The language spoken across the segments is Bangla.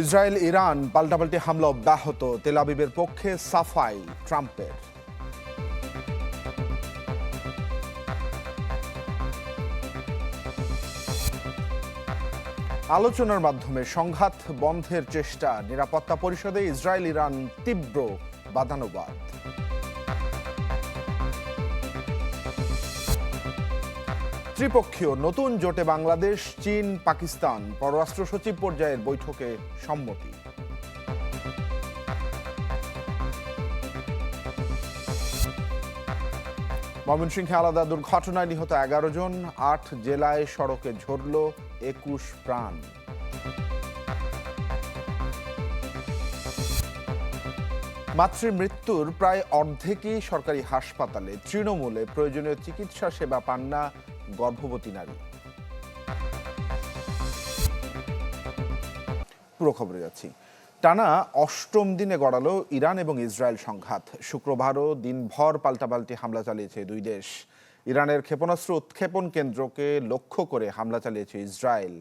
ইসরায়েল, ইরান পাল্টাপাল্টি হামলা অব্যাহত, তেল আবিবের পক্ষে সাফাই ট্রাম্পের। আলোচনার মাধ্যমে সংঘাত বন্ধের চেষ্টা, নিরাপত্তা পরিষদে ইসরায়েল, ইরান তীব্র বাদানুবাদ ত্রিপক্ষীয় নতুন জোটে বাংলাদেশ, চীন, পাকিস্তান পররাষ্ট্র সচিব পর্যায়ের বৈঠকে সম্মতি। ময়মনসিংহে আলাদা দুর্ঘটনায় নিহত এগারো জন, আট জেলায় সড়কে ঝরল একুশ প্রাণ। মাতৃমৃত্যুর প্রায় অর্ধেকই সরকারি হাসপাতালে। তৃণমূলে প্রয়োজনীয় চিকিৎসা সেবা পান না গর্ভবতী নারী। পুরো খবরে যাচ্ছি। টানা অষ্টম দিনে গড়ালো ইরান এবং ইসরায়েল সংঘাত। শুক্রবারও দিনভর পাল্টাপাল্টি হামলা চালিয়েছে দুই দেশ। ইরানের ক্ষেপণাস্ত্র উৎক্ষেপণ কেন্দ্রকে লক্ষ্য করে হামলা চালিয়েছে ইসরায়েল।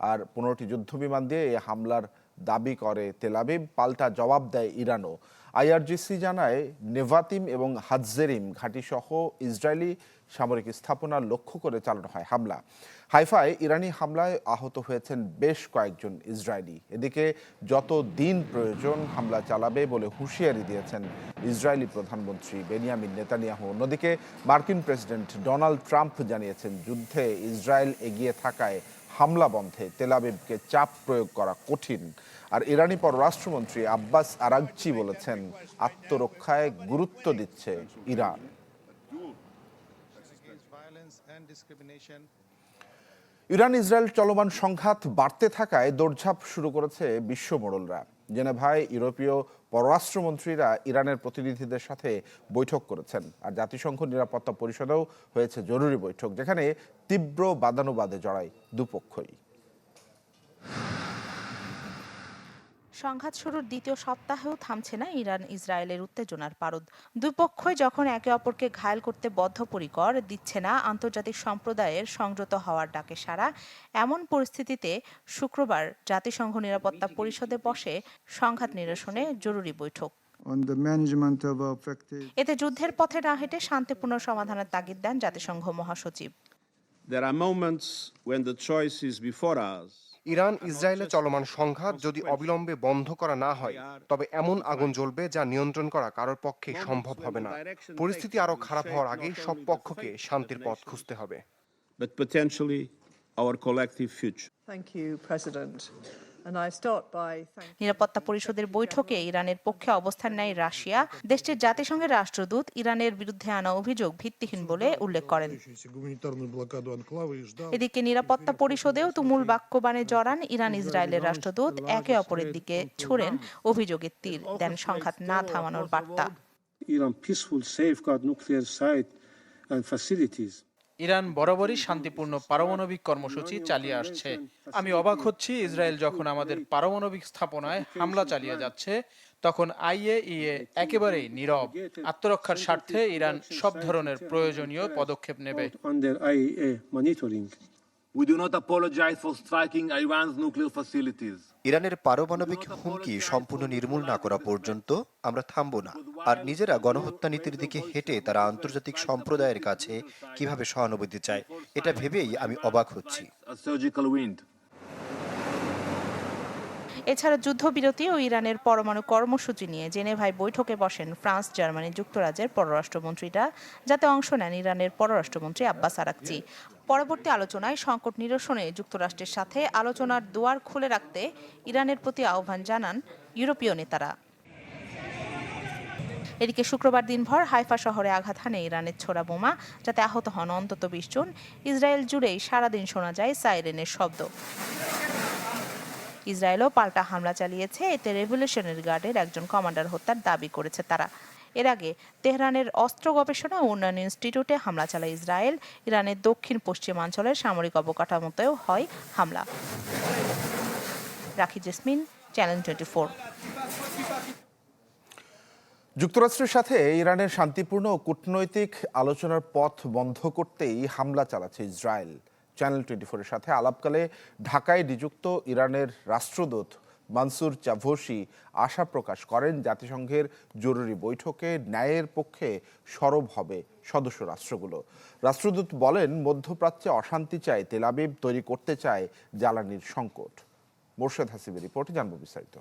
আর পনেরোটি যুদ্ধবিমান দিয়ে এই হামলার দাবি করে তেলাবিব পাল্টা জবাব দেয় ইরানও। আইআরজিসি জানায়, নেভাতিম এবং হাজজেরিম ঘাঁটিসহ ইসরায়েলি সামরিক স্থাপনা লক্ষ্য করে চালানো হয় হামলা। হাইফায় ইরানি হামলায় আহত হয়েছেন বেশ কয়েকজন ইসরায়েলি। এদিকে যত দিন প্রয়োজন হামলা চালাবে বলে হুঁশিয়ারি দিয়েছেন ইসরায়েলি প্রধানমন্ত্রী বেনিয়ামিন নেতানিয়াহু। অন্যদিকে মার্কিন প্রেসিডেন্ট ডোনাল্ড ট্রাম্প জানিয়েছেন যুদ্ধে ইসরায়েল এগিয়ে থাকায় হামলা বন্ধে তেলাবিবকে চাপ প্রয়োগ করা কঠিন। আর ইরানি পররাষ্ট্রমন্ত্রী আব্বাস আরাগচি বলেছেন, আত্মরক্ষায় গুরুত্ব দিচ্ছে ইরান। ইরান ইসরায়েল চলমান সংঘাত বাড়তে থাকায় দৌড়ঝাঁপ শুরু করেছে বিশ্ব মোড়লরা। জেনেভায় ইউরোপীয় পররাষ্ট্রমন্ত্রীরা ইরানের প্রতিনিধিদের সাথে বৈঠক করেছেন। আর জাতিসংঘ নিরাপত্তা পরিষদেও হয়েছে জরুরি বৈঠক, যেখানে তীব্র বাদানুবাদে জড়ায় দুপক্ষই। সংঘাত শুরুর দ্বিতীয় সপ্তাহেও থামছে না ইরান ইসরায়েলের উত্তেজনার পারদ। দুপক্ষই যখন একে অপরকে ঘায়েল করতে বদ্ধপরিকর দিচ্ছে না আন্তর্জাতিক সম্প্রদায়ের সংযত হওয়ার ডাকে সারা এমন পরিস্থিতিতে শুক্রবার জাতিসংঘ নিরাপত্তা পরিষদে বসে সংঘাত নিরসনে জরুরি বৈঠক। এতে যুদ্ধের পথে না হেঁটে শান্তিপূর্ণ সমাধানের তাগিদ দেন জাতিসংঘ মহাসচিব। There are moments when the choice is before us. Iran ইসরায়েলে চলমান সংঘাত যদি অবিলম্বে বন্ধ করা না হয় তবে এমন আগুন জ্বলবে যা নিয়ন্ত্রণ করা কারোর পক্ষে সম্ভব হবে না পরিস্থিতি আরও খারাপ হওয়ার আগে সব পক্ষকে শান্তির পথ খুঁজতে হবে but potentially our collective future. Thank you, President. নিরাপত্তা পরিষদের বৈঠকে ইরানের পক্ষে অবস্থান নেয় রাশিয়া দেশটির জাতিসংঘের রাষ্ট্রদূত ইরানের বিরুদ্ধে আনা অভিযোগ ভিত্তিহীন বলে উল্লেখ করেন এদিকে নিরাপত্তা পরিষদেও তুমুল বাক্যবাণে জড়ান ইরান ইসরায়েলের রাষ্ট্রদূত একে অপরের দিকে ছোড়েন অভিযোগের তীর দেন সংঘাত না থামানোর বার্তা Iran peaceful safeguard nuclear site and facilities. Iran বরাবরই শান্তিপূর্ণ পারমাণবিক কর্মসূচি চালিয়ে আসছে। আমি অবাক হচ্ছি, ইসরায়েল যখন আমাদের পারমাণবিক স্থাপনায় হামলা চালিয়ে যাচ্ছে, তখন আইএইএ একেবারেই নীরব। আত্মরক্ষার স্বার্থে ইরান সব ধরনের প্রয়োজনীয় পদক্ষেপ নেবে. We do not apologize for striking Iran's nuclear facilities. ইরানের পারমাণবিক হুমকি সম্পূর্ণ নির্মূল না করা পর্যন্ত আমরা থামব না আর নিজেরা গণহত্যা নীতির দিকে হেঁটে তারা আন্তর্জাতিক সম্প্রদায়ের কাছে কীভাবে সহানুভূতি চায় এটা ভেবেই আমি অবাক হচ্ছি. এছাড়া যুদ্ধবিরতি ও ইরানের পরমাণু কর্মসূচি নিয়ে জেনেভায় বৈঠকে বসেন ফ্রান্স জার্মানি যুক্তরাজ্যের পররাষ্ট্রমন্ত্রীরা যাতে অংশ নেন ইরানের পররাষ্ট্রমন্ত্রী আব্বাস আরাকচি পরবর্তী আলোচনায় সংকট নিরসনে যুক্তরাষ্ট্রের সাথে আলোচনার দুয়ার খুলে রাখতে ইরানের প্রতি আহ্বান জানান ইউরোপীয় নেতারা। এদিকে শুক্রবার দিনভর হাইফা শহরে আঘাত হানে ইরানের ছোড়া বোমা, যাতে আহত হন অন্তত বিশ জন। ইসরায়েল জুড়েই সারাদিন শোনা যায় সাইরেনের শব্দ। ইসরায়েলও পাল্টা হামলা চালিয়েছে, এতে রেভলিউশনারি গার্ডের একজন কমান্ডার হত্যার দাবি করেছে তারা। এর আগে তেহরানের অস্ত্র গবেষণা ও উন্নয়ন ইনস্টিটিউটে হামলা চালায় ইসরায়েল। ইরানের দক্ষিণ পশ্চিমাঞ্চলের সামরিক অবকাঠামোতেও হয় হামলা। রাখি জেসমিন, চ্যানেল টোয়েন্টি যুক্তরাষ্ট্রের সাথে ইরানের শান্তিপূর্ণ ও কূটনৈতিক আলোচনার পথ বন্ধ করতেই হামলা চালাচ্ছে ইসরায়েল। চ্যানেল টোয়েন্টি ফোরের সাথে আলাপকালে ঢাকায় নিযুক্ত ইরানের রাষ্ট্রদূত মানসুর চাভোসি আশা প্রকাশ করেন, জাতিসংঘের জরুরি বৈঠকে ন্যায়ের পক্ষে সরব হবে সদস্য রাষ্ট্রগুলো। রাষ্ট্রদূত বলেন, মধ্যপ্রাচ্যে অশান্তি চায় তেলাবিব তৈরি করতে চায় জ্বালানির সংকট। মোর্শেদ হাসিবের রিপোর্টে, জানব বিস্তারিত।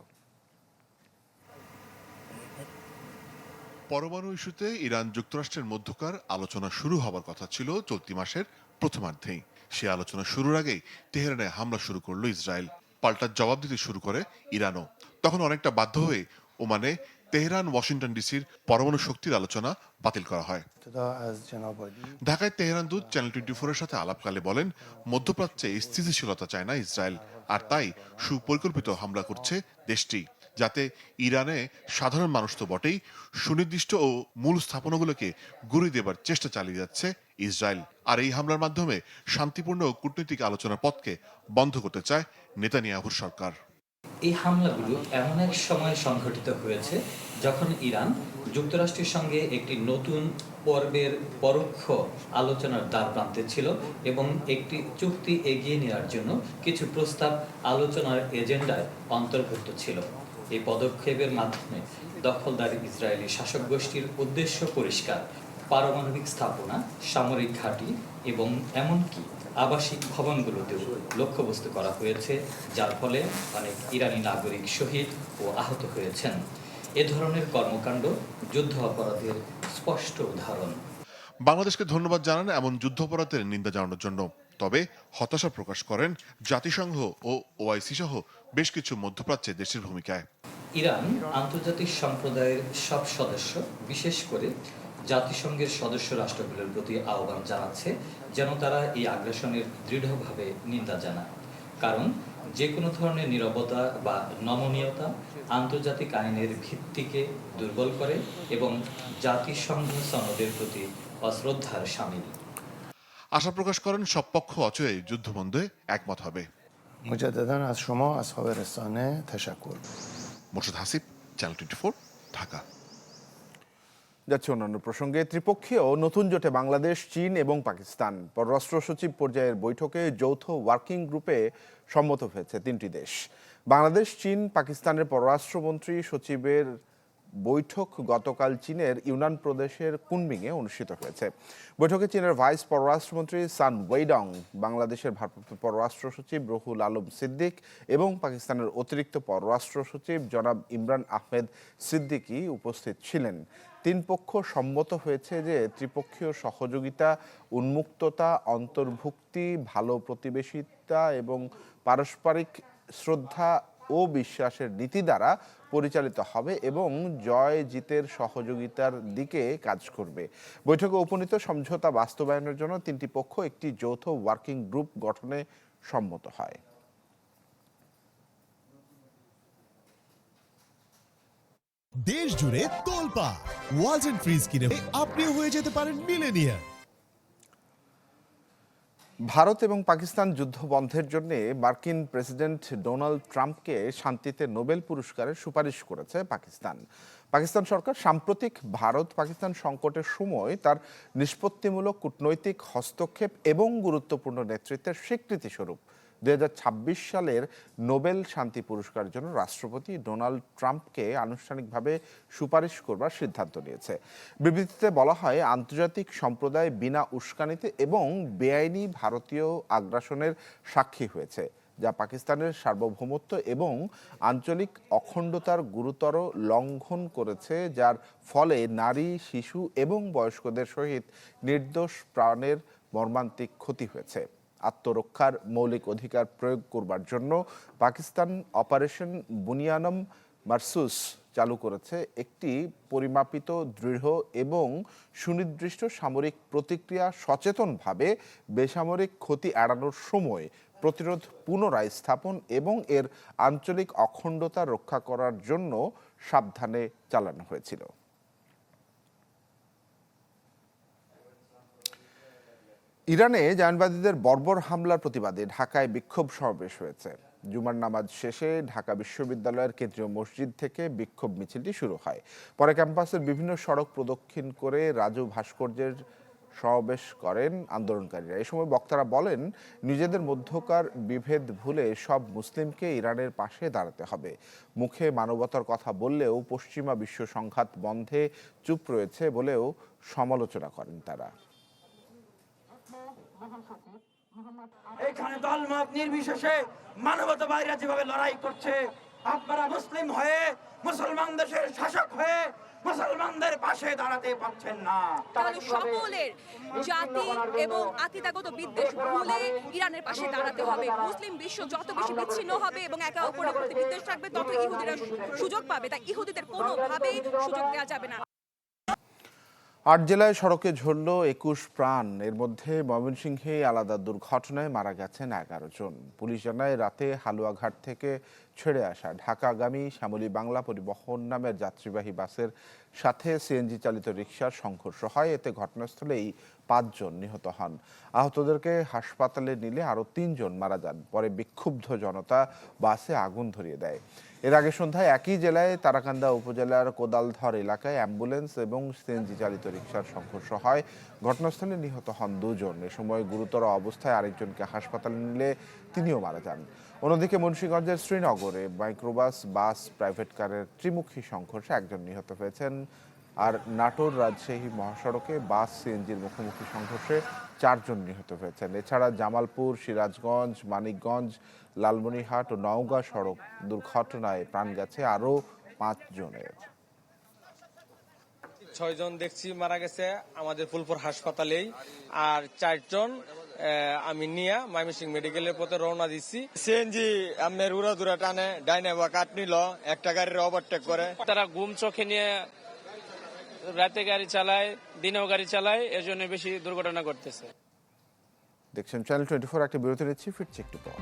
পরমাণু ইস্যুতে ইরান যুক্তরাষ্ট্রের মধ্যকার আলোচনা শুরু হবার কথা ছিল চলতি মাসের প্রথমার্ধেই। সে আলোচনা শুরুর আগেই তেহরানে হামলা শুরু করল ইসরায়েল। পাল্টা জবাব দিতে শুরু করে ইরানও। তখন অনেকটা বাধ্য হয়ে ওমানে তেহরান, ওয়াশিংটন ডিসির পরমাণু শক্তির আলোচনা বাতিল করা হয়। ঢাকায় তেহরান দূত চ্যানেল টোয়েন্টি ফোর এর সাথে আলাপকালে বলেন, মধ্যপ্রাচ্যে স্থিতিশীলতা চায় না ইসরায়েল, আর তাই সুপরিকল্পিত হামলা করছে দেশটি। যাতে ইরানে সাধারণ মানুষ তো বটেই, সুনির্দিষ্ট ও মূল স্থাপনাগুলোকে গুড়ি দেবার চেষ্টা চালিয়ে যাচ্ছে ইসরায়েল। আর এই হামলার মাধ্যমে শান্তিপূর্ণ ও কূটনৈতিক আলোচনার পথকে বন্ধ করতে চায় নেতানিয়াহুর সরকার। এই হামলাগুলো এমন এক সময় সংঘটিত হয়েছে যখন ইরান যুক্তরাষ্ট্রের সঙ্গে একটি নতুন পর্বের পরোক্ষ আলোচনার দ্বার প্রান্তে ছিল এবং একটি চুক্তি এগিয়ে নেওয়ার জন্য কিছু প্রস্তাব আলোচনার এজেন্ডায় অন্তর্ভুক্ত ছিল। এই পদক্ষেপের মাধ্যমে দখলদার ইসরায়েলি শাসক গোষ্ঠীর উদ্দেশ্য পরিষ্কার, পারমাণবিক স্থাপনা, সামরিক ঘাঁটি এবং এমনকি আবাসিক ভবনগুলোতেও লক্ষ্যবস্তু করা হয়েছে, যার ফলে অনেক ইরানি নাগরিক শহীদ ও আহত হয়েছেন। এ ধরনের কর্মকাণ্ড যুদ্ধ অপরাধের স্পষ্ট উদাহরণ। বাংলাদেশকে ধন্যবাদ জানান এমন যুদ্ধাপরাধের নিন্দা জানানোর জন্য। তবে হতাশা প্রকাশ করেন জাতিসংঘ ও ওআইসি সহ বেশ কিছু মধ্যপ্রাচ্যে দেশের ভূমিকায়। ইরান আন্তর্জাতিক সম্প্রদায়ের সব সদস্য বিশেষ করে জাতিসংঘের সদস্য রাষ্ট্রগুলোর প্রতি আহ্বান জানাচ্ছে যেন তারা এই আগ্রাসনের দৃঢ়ভাবে নিন্দা জানায়। কারণ যে কোনো ধরনের নিরবতা বা নমনীয়তা আন্তর্জাতিক আইনের ভিত্তিকে দুর্বল করে এবং জাতিসংঘ সনদের প্রতি অশ্রদ্ধার সামিল। আশা প্রকাশ করেন সব পক্ষ অচয়ে যুদ্ধবন্ধে একমত হবে। مجددا از شما اصحاب رسانه تشکر Morshed Hasib channel twenty four Dhaka যাচ্ছে অন্যান্য প্রসঙ্গে ত্রিপক্ষীয় নতুন জোটে বাংলাদেশ চীন এবং পাকিস্তান পররাষ্ট্র সচিব পর্যায়ের বৈঠকে যৌথ ওয়ার্কিং গ্রুপে সম্মত হয়েছে তিনটি দেশ বাংলাদেশ চীন পাকিস্তানের পররাষ্ট্রমন্ত্রী সচিবের বৈঠক গতকাল চীনের ইউনান প্রদেশের কুনমিংয়ে অনুষ্ঠিত হয়েছে। বৈঠকে চীনের ভাইস পররাষ্ট্রমন্ত্রী সান ওয়েডং বাংলাদেশের ভারপ্রাপ্ত পররাষ্ট্র সচিব রহুল আলম সিদ্দিক এবং পাকিস্তানের অতিরিক্ত পররাষ্ট্র সচিব জনাব ইমরান আহমেদ সিদ্দিকী উপস্থিত ছিলেন। তিন পক্ষ সম্মত হয়েছে যে ত্রিপক্ষীয় সহযোগিতা, উন্মুক্ততা, অন্তর্ভুক্তি, ভালো প্রতিবেশিতা এবং পারস্পরিক শ্রদ্ধা ও বিশ্বাসের নীতি দ্বারা পরিচালিত হবে এবং জয় জিতের সহযোগিতার দিকে কাজ করবে। বৈঠকে উপনীত সমঝোতা বাস্তবায়নের জন্য তিনটি পক্ষ একটি যৌথ ওয়ার্কিং গ্রুপ গঠনে সম্মত হয়। দেশ জুড়ে তোলপা ওয়ালটন ফ্রিজ কিনে আপনিও হয়ে যেতে পারেন মিলেনিয়ার ভারত এবং পাকিস্তান যুদ্ধ বন্ধের জন্য মার্কিন প্রেসিডেন্ট ডোনাল্ড ট্রাম্পকে শান্তিতে নোবেল পুরস্কারের সুপারিশ করেছে পাকিস্তান। পাকিস্তান সরকার সাম্প্রতিক ভারত পাকিস্তান সংকটের সময় তার নিষ্পত্তিমূলক কূটনৈতিক হস্তক্ষেপ এবং গুরুত্বপূর্ণ নেতৃত্বের স্বীকৃতি দুই সালের নোবেল শান্তি পুরস্কারের জন্য রাষ্ট্রপতি ডোনাল্ড ট্রাম্পকে আনুষ্ঠানিকভাবে সুপারিশ করবার সিদ্ধান্ত নিয়েছে। বিবৃতিতে বলা হয়, আন্তর্জাতিক সম্প্রদায় বিনা উস্কানিতে এবং বেআইনি ভারতীয় আগ্রাসনের সাক্ষী হয়েছে, যা পাকিস্তানের সার্বভৌমত্ব এবং আঞ্চলিক অখণ্ডতার গুরুতর লঙ্ঘন করেছে, যার ফলে নারী, শিশু এবং বয়স্কদের সহিত নির্দোষ প্রাণের মর্মান্তিক ক্ষতি হয়েছে। আত্মরক্ষার মৌলিক অধিকার প্রয়োগ করবার জন্য পাকিস্তান অপারেশন বুনিয়ানম মার্সুস চালু করেছে একটি পরিমাপিত, দৃঢ় এবং সুনির্দিষ্ট সামরিক প্রতিক্রিয়া সচেতনভাবে বেসামরিক ক্ষতি এড়ানোর সময় প্রতিরোধ পুনরায় স্থাপন এবং এর আঞ্চলিক অখণ্ডতা রক্ষা করার জন্য সাবধানে চালানো হয়েছিল। ইরানে জায়নবাদীদের বর্বর হামলার প্রতিবাদে ঢাকায় বিক্ষোভ সমাবেশ হয়েছে। জুমার নামাজ শেষে ঢাকা বিশ্ববিদ্যালয়ের কেন্দ্রীয় মসজিদ থেকে বিক্ষোভ মিছিলটি শুরু হয়। পরে ক্যাম্পাসের বিভিন্ন সড়ক প্রদক্ষিণ করে রাজু ভাস্কর্যের সমাবেশ করেন আন্দোলনকারীরা। এ সময় বক্তারা বলেন, নিজেদের মধ্যকার বিভেদ ভুলে সব মুসলিমকে ইরানের পাশে দাঁড়াতে হবে। মুখে মানবতার কথা বললেও পশ্চিমা বিশ্ব সংঘাত বন্ধে চুপ রয়েছে বলেও সমালোচনা করেন তারা। এখানে দলমত নির্বিশেষে মানবতাবাদীরা যেভাবে লড়াই করছে আপনারা মুসলিম হয়ে মুসলমান দেশের শাসক হয়ে মুসলমানদের পাশে দাঁড়াতে পারছেন না। তাহলে সকলের জাতি এবং আকিদাগত বিদ্বেষ ভুলে ইরানের পাশে দাঁড়াতে হবে। মুসলিম বিশ্ব যত বেশি বিচ্ছিন্ন হবে এবং একে অপরের প্রতি বিদ্বেষ তত ইহুদিরা সুযোগ পাবে। তাই ইহুদিদের কোনোভাবেই সুযোগ দেওয়া যাবে না। আট জেলায় সড়কে ঝরল একুশ প্রাণ। এর মধ্যে ময়মনসিংহে আলাদা দুর্ঘটনায় মারা গেছেন এগারো জন। পুলিশ জানায়, রাতে হালুয়াঘাট থেকে ছেড়ে আসা ঢাকাগামী শ্যামলী বাংলা পরিবহন নামের যাত্রীবাহী বাসের সাথে সিএনজি চালিত রিকশার সংঘর্ষ হয়। এতে ঘটনাস্থলেই পাঁচজন নিহত হন। আহতদেরকে হাসপাতালে নিলে আরও তিনজন মারা যান। পরে বিক্ষুব্ধ জনতা বাসে আগুন ধরিয়ে দেয়। এর আগে সন্ধ্যায় একই জেলায় তারাকান্দা উপজেলার কোদালধর এলাকায় অ্যাম্বুলেন্স এবং সিএনজি চালিত রিক্সার সংঘর্ষ হয়। ঘটনাস্থলে নিহত হন দুজন। এ সময় গুরুতর অবস্থায় আরেকজনকে হাসপাতালে নিলে তিনিও মারা যান। অন্যদিকে মুন্সীগঞ্জের শ্রীনগরে মাইক্রোবাস, বাস, প্রাইভেট কারের ত্রিমুখী সংঘর্ষে একজন নিহত হয়েছেন। আর নাটোর রাজশাহী মহাসড়কে বাস সিএনজির মুখোমুখি সংঘর্ষে চারজন নিহত হয়েছেন। এছাড়া জামালপুর সিরাজগঞ্জ মানিকগঞ্জ লালমনিরহাট ও নওগাঁ সড়ক দুর্ঘটনায় প্রাণ গেছে আরও পাঁচ জনের। ছয়জন দেখছি মারা গেছে আমাদের ফুলপুর হাসপাতালেই আর চারজন আমি নিয়ে মাইমিসিং মেডিকেলের পথে রওনা দিচ্ছি সিএনজি আপনার উড়া দুরা টানে ডাইনে বা কাট নিল একটা গাড়ির ওভারটেক করে। তারা ঘুম চোখে নিয়ে রাতে গাড়ি চালায়, দিনেও গাড়ি চালায়, এজন্য বেশি দুর্ঘটনা ঘটতেছে। দেখছেন চ্যানেল টোয়েন্টি ফোর একটা বিরতি নিচ্ছি ফিরছি একটু পর।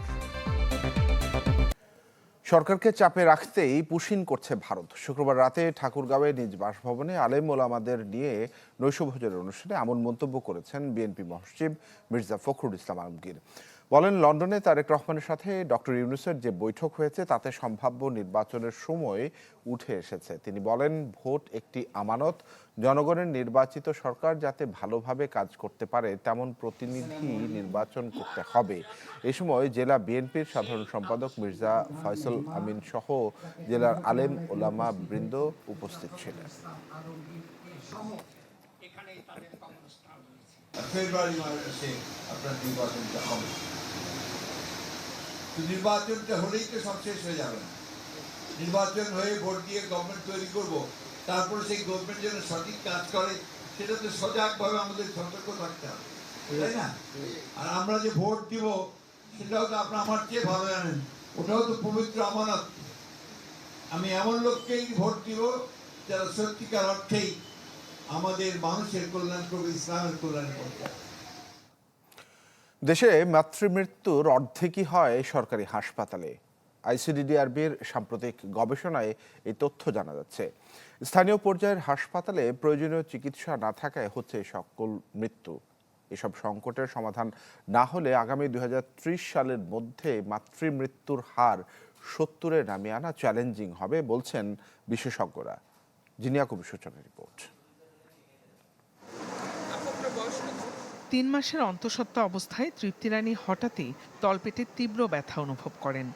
সরকারকে চাপে রাখতেই পুশিন করছে ভারত। শুক্রবার রাতে ঠাকুরগাঁওয়ে নিজ বাসভবনে আলেম ওলামাদের নিয়ে নৈশভোজের অনুষ্ঠানে এমন মন্তব্য করেছেন বিএনপি মহাসচিব মির্জা ফখরুল ইসলাম আলমগীর। বলেন, লন্ডনে তারেক রহমানের সাথে ডক্টর ইউনুসের যে বৈঠক হয়েছে, তাতে সম্ভাব্য নির্বাচনের সময় উঠে এসেছে। তিনি বলেন, ভোট একটি আমানত। জনগণের নির্বাচিত সরকার যাতে ভালোভাবে কাজ করতে পারে, তেমন প্রতিনিধি নির্বাচন করতে হবে। এ সময় জেলা বিএনপির সাধারণ সম্পাদক মির্জা ফয়সল আমিন সহ জেলার আলেম ওলামা বৃন্দ উপস্থিত ছিলেন। ফেব্রুয়ারি মাসে আপনার নির্বাচনটা হবে। নির্বাচনটা হলেই তো সব শেষ হয়ে যাবে নির্বাচন হয়ে ভোট দিয়ে গভর্নমেন্ট তৈরি করব, তারপরে সেই গভর্নমেন্ট যেন সঠিক কাজ করে, সেটা তো সজাগভাবে আমাদের সতর্ক থাকতে হবে, তাই না? আর আমরা যে ভোট দিব, সেটাও তো আপনার আমার চেয়ে ভালো জানেন, ওটাও তো পবিত্র আমানত। আমি এমন লোককেই ভোট দিব যারা সত্যিকার অর্থেই আমাদের মানুষের কল্যাণ করবে, ইসলামের কল্যাণ করবে। দেশে মাতৃমৃত্যুর অর্ধেকই হয় সরকারি হাসপাতালে। আইসিডিডিআরবির সাম্প্রতিক গবেষণায় এই তথ্য জানা যাচ্ছে। স্থানীয় পর্যায়ের হাসপাতালে প্রয়োজনীয় চিকিৎসা না থাকায় হচ্ছে সকল মৃত্যু। এসব সংকটের সমাধান না হলে আগামী দু হাজার ত্রিশ সালের মধ্যে মাতৃমৃত্যুর হার সত্তরে নামিয়ে আনা চ্যালেঞ্জিং হবে বলছেন বিশেষজ্ঞরা। জিনিয়া কবি সূচনা রিপোর্ট। তিন মাসের অন্তঃসত্ত্বা অবস্থায় তৃপ্তি রানী হঠাৎই তলপেটে তীব্র ব্যথা অনুভব করেন।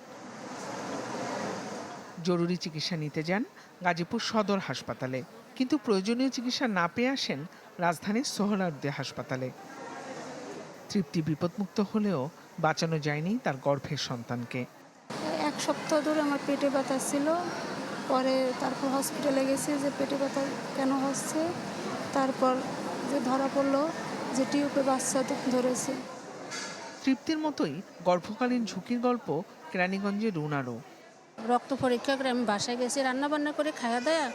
জরুরি চিকিৎসা নিতে যান গাজীপুর সদর হাসপাতালে। কিন্তু প্রয়োজনীয় চিকিৎসা না পেয়ে আসেন রাজধানীর সোহরার্দে হাসপাতালে। তৃপ্তি বিপদমুক্ত হলেও বাঁচানো যায়নি তার গর্ভের সন্তানকে। এক সপ্তাহ ধরে আমার পেটে ব্যথা ছিল। পরে তারপর হসপিটালে গেছি যে পেটে ব্যথা কেন হচ্ছে? তারপর যে ধরা পড়ল যে টিউবে বাচ্চা ধরেছে। তৃপ্তির মতোই গর্ভকালীন ঝুঁকির গল্প কেরানীগঞ্জের রুনারও। রক্ত পরীক্ষা করে আমি বাসায় গেছি রান্না বান্না করে খাওয়া দেয়া।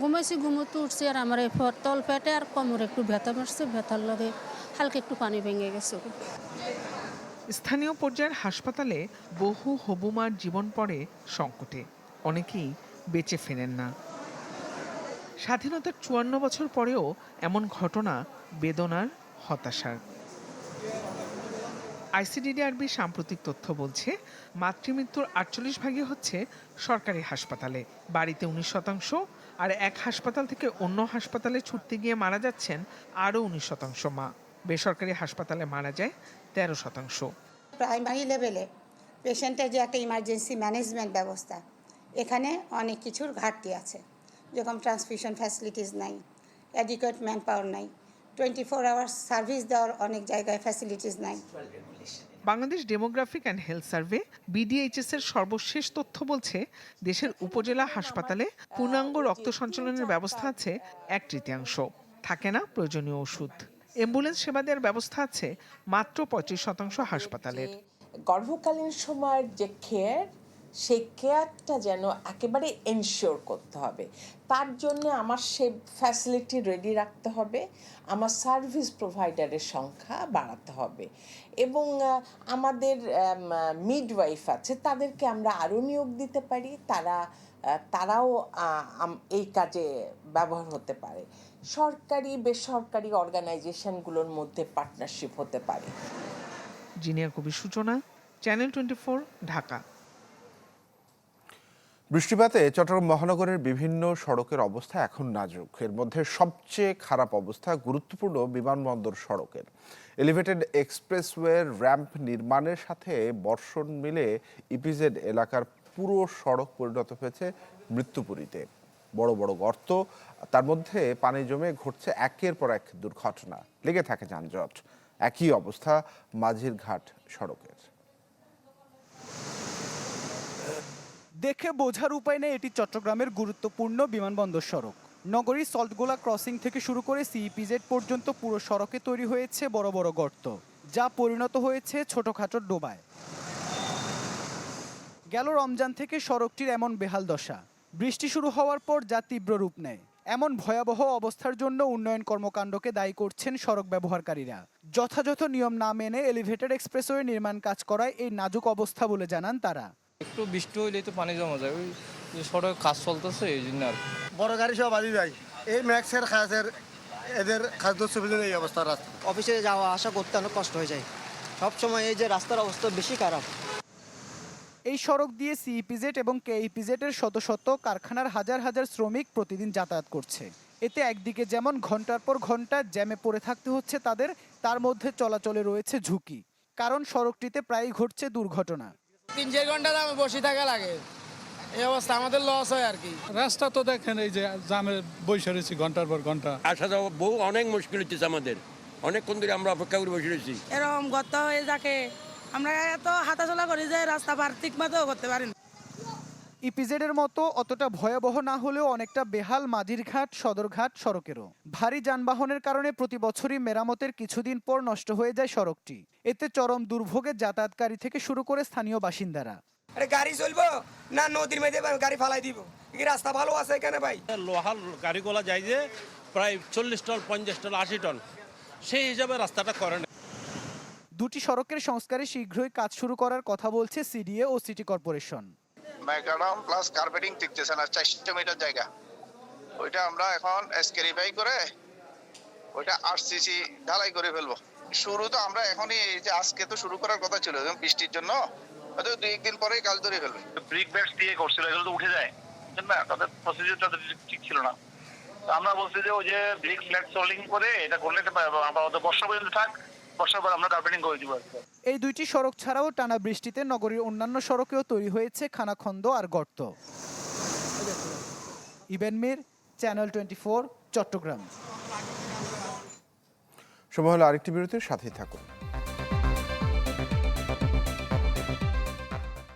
ঘুমাইছি ঘুমোতে উঠছি আর আমার এই ফ- তল পেটে আর কোমরে একটু ব্যথা মারছে ব্যথার লগে হালকা একটু পানি ভেঙে গেছে। স্থানীয় পর্যায়ের হাসপাতালে বহু হবুমার জীবন পড়ে সংকটে। অনেকেই বেঁচে ফেরেন না। স্বাধীনতার চুয়ান্ন বছর পরেও এমন ঘটনা বেদনার হতাশার। আইসিডিডিআরবি সাম্প্রতিক তথ্য বলছে, মাতৃমৃত্যুর আটচল্লিশ ভাগই হচ্ছে সরকারি হাসপাতালে। বাড়িতে উনিশ শতাংশ আর এক হাসপাতাল থেকে অন্য হাসপাতালে ছুটতে গিয়ে মারা যাচ্ছেন আরও উনিশ শতাংশ মা। বেসরকারি হাসপাতালে মারা যায় তেরো শতাংশ। প্রাইমারি লেভেলে পেশেন্টের যে একটা ইমার্জেন্সি ম্যানেজমেন্ট ব্যবস্থা, এখানে অনেক কিছুর ঘাটতি আছে। যেরকম ট্রান্সফিউশন ফ্যাসিলিটিস নাই, অ্যাডিকুয়েট ম্যান পাওয়ার নাই টোয়েন্টি ফোর আওয়ার্স সার্ভিস দেওয়ার অনেক জায়গায় ফ্যাসিলিটিস নাই। Bangladesh Demographic and Health Survey BDHS এর সর্বশেষ তথ্য বলছে দেশের উপজেলা হাসপাতালে পূর্ণাঙ্গ রক্ত সঞ্চালনের ব্যবস্থা আছে এক তৃতীয়াংশ। থাকে না প্রয়োজনীয় ওষুধ। অ্যাম্বুলেন্স সেবা দেওয়ার ব্যবস্থা আছে মাত্র পঁয়ত্রিশ শতাংশ হাসপাতালের। গর্ভকালীন সময়ের যে কেয়ার সেই কেয়ারটা যেন একেবারে এনশিওর করতে হবে। তার জন্য আমার সে ফ্যাসিলিটি রেডি রাখতে হবে, আমার সার্ভিস প্রোভাইডারের সংখ্যা বাড়াতে হবে এবং আমাদের মিডওয়াইফ আছে, তাদেরকে আমরা আরও নিয়োগ দিতে পারি, তারা তারাও এই কাজে ব্যবহার হতে পারে। সরকারি, বেসরকারি অর্গানাইজেশনগুলোর মধ্যে পার্টনারশিপ হতে পারে। জিনিয়া কবি সূচনা চ্যানেল টোয়েন্টি ঢাকা। বৃষ্টিপাতে চট্টগ্রাম মহানগরের বিভিন্ন সড়কের অবস্থা এখন নাজুক। এর মধ্যে সবচেয়ে খারাপ অবস্থা গুরুত্বপূর্ণ বিমানবন্দর সড়কের। এলিভেটেড এক্সপ্রেসওয়ের র্যাম্প নির্মাণের সাথে বর্ষণ মিলে ইপিজেড এলাকার পুরো সড়ক পরিণত হয়েছে মৃত্যুপুরীতে। বড় বড় গর্ত, তার মধ্যে পানি জমে ঘটছে একের পর এক দুর্ঘটনা। লেগে থাকে যানজট। একই অবস্থা মাঝির ঘাট সড়কের। দেখে বোঝার উপায় নেই এটি চট্টগ্রামের গুরুত্বপূর্ণ বিমানবন্দর সড়ক। নগরী সল্টগোলা ক্রসিং থেকে শুরু করে সিইপিজেড পর্যন্ত পুরো সড়কে তৈরি হয়েছে বড় বড় গর্ত, যা পরিণত হয়েছে ছোটখাটো ডোবায়। গেল রমজান থেকে সড়কটির এমন বেহাল দশা। বৃষ্টি শুরু হওয়ার পর যা তীব্র রূপ নেয়। এমন ভয়াবহ অবস্থার জন্য উন্নয়ন কর্মকাণ্ডকে দায়ী করছেন সড়ক ব্যবহারকারীরা। যথাযথ নিয়ম না মেনে এলিভেটেড এক্সপ্রেসওয়ে নির্মাণ কাজ করায় এই নাজুক অবস্থা বলে জানান তারা। একটু বৃষ্টি হইলেই তো পানি জমা যায়। ওই যে সড়ক কাজ চলতেছে এই জন্য আর বড় গাড়ি সব আদি যায়। এই ম্যাক্সের খাসের এদের খাদ্য সুবিধা এই অবস্থা রাস্তা অফিসে যাওয়া আসা করতে অনেক কষ্ট হয়ে যায়। সব সময় এই যে রাস্তার অবস্থা বেশি খারাপ। এই সড়ক দিয়ে সিইপিজেড এবং কেইপিজেড এর শত শত কারখানার হাজার হাজার শ্রমিক প্রতিদিন যাতায়াত করছে। এতে একদিকে যেমন ঘণ্টার পর ঘণ্টা জ্যামে পড়ে থাকতে হচ্ছে তাদের তার মধ্যে চলাচলে রয়েছে ঝুঁকি। কারণ সড়কটিতে প্রায়ই ঘটছে দুর্ঘটনা। তিন চার ঘণ্টা দামে বসে থাকা লাগে। এই অবস্থা আমাদের লস হয় আর কি। রাস্তা তো দেখেন এই যে জামে বসে রয়েছি ঘণ্টার পর ঘণ্টা। আসা যাওয়া বহু অনেক মুশকিল হচ্ছে আমাদের। অনেকক্ষণ ধরে আমরা অপেক্ষা করে বসে রয়েছি। এরকম গত হয়ে যাকে আমরা এত হাঁটাচলা করি যে রাস্তা পার ঠিক মতো করতে পারি না। ইপিজেড এর মতো অতটা ভয়াবহ না হলেও অনেকটা বেহাল মাঝিরঘাট সদরঘাট সড়কেরও। ভারী যানবাহনের কারণে প্রতি বছরই মেরামতের কিছুদিন পর নষ্ট হয়ে যায় সড়কটি। এতে চরম দুর্ভোগে যাতায়াতকারী থেকে শুরু করে স্থানীয় বাসিন্দারা। আরে গাড়ি চলবো না নদীর মধ্যে গাড়ি ফালাই দিব? কি রাস্তা ভালো আছে এখানে ভাই? লোহার গাড়িগুলো যায় যে প্রায় চল্লিশ টন পঞ্চাশ টন আশি টন। সেই হিসাবে রাস্তাটা করে না। দুটি সড়কের সংস্কারে শীঘ্রই কাজ শুরু করার কথা বলছে সিডিএ ও সিটি কর্পোরেশন। প্লাস কার্পেটিং টিকতেছে না, চারশো মিটার জায়গা। ওইটা আমরা এখন স্কেরিফাই করে ওইটা আরসিসি ঢালাই করে ফেলব। শুরু তো আমরা এখনই যে আজকে তো শুরু করার কথা ছিল এবং বৃষ্টির জন্য। হয়তো দুই একদিন পরেই কাজ ধরে ফেলবে। ব্রিক ব্যাগস দিয়ে করছিল, এগুলো তো উঠে যায়। না? তাদের প্রসিডিউরটা তো ঠিক ছিল না। আমরা বলছি যে ওই যে ব্রিক ফ্ল্যাট সোলিং করে এটা করলে আপাতত বর্ষা পর্যন্ত থাক। বর্ষার পর আমরা কার্পেটিং করে দিব এই দুইটি সড়ক ছাড়াও টানা বৃষ্টিতে নগরীর অন্যান্য সড়কেও তৈরি হয়েছে খানাখন্দ আর গর্ত। Ibne Mir channel twenty four Chittagong. সময় হলো আরেকটি বিরতির সাথেই থাকুন।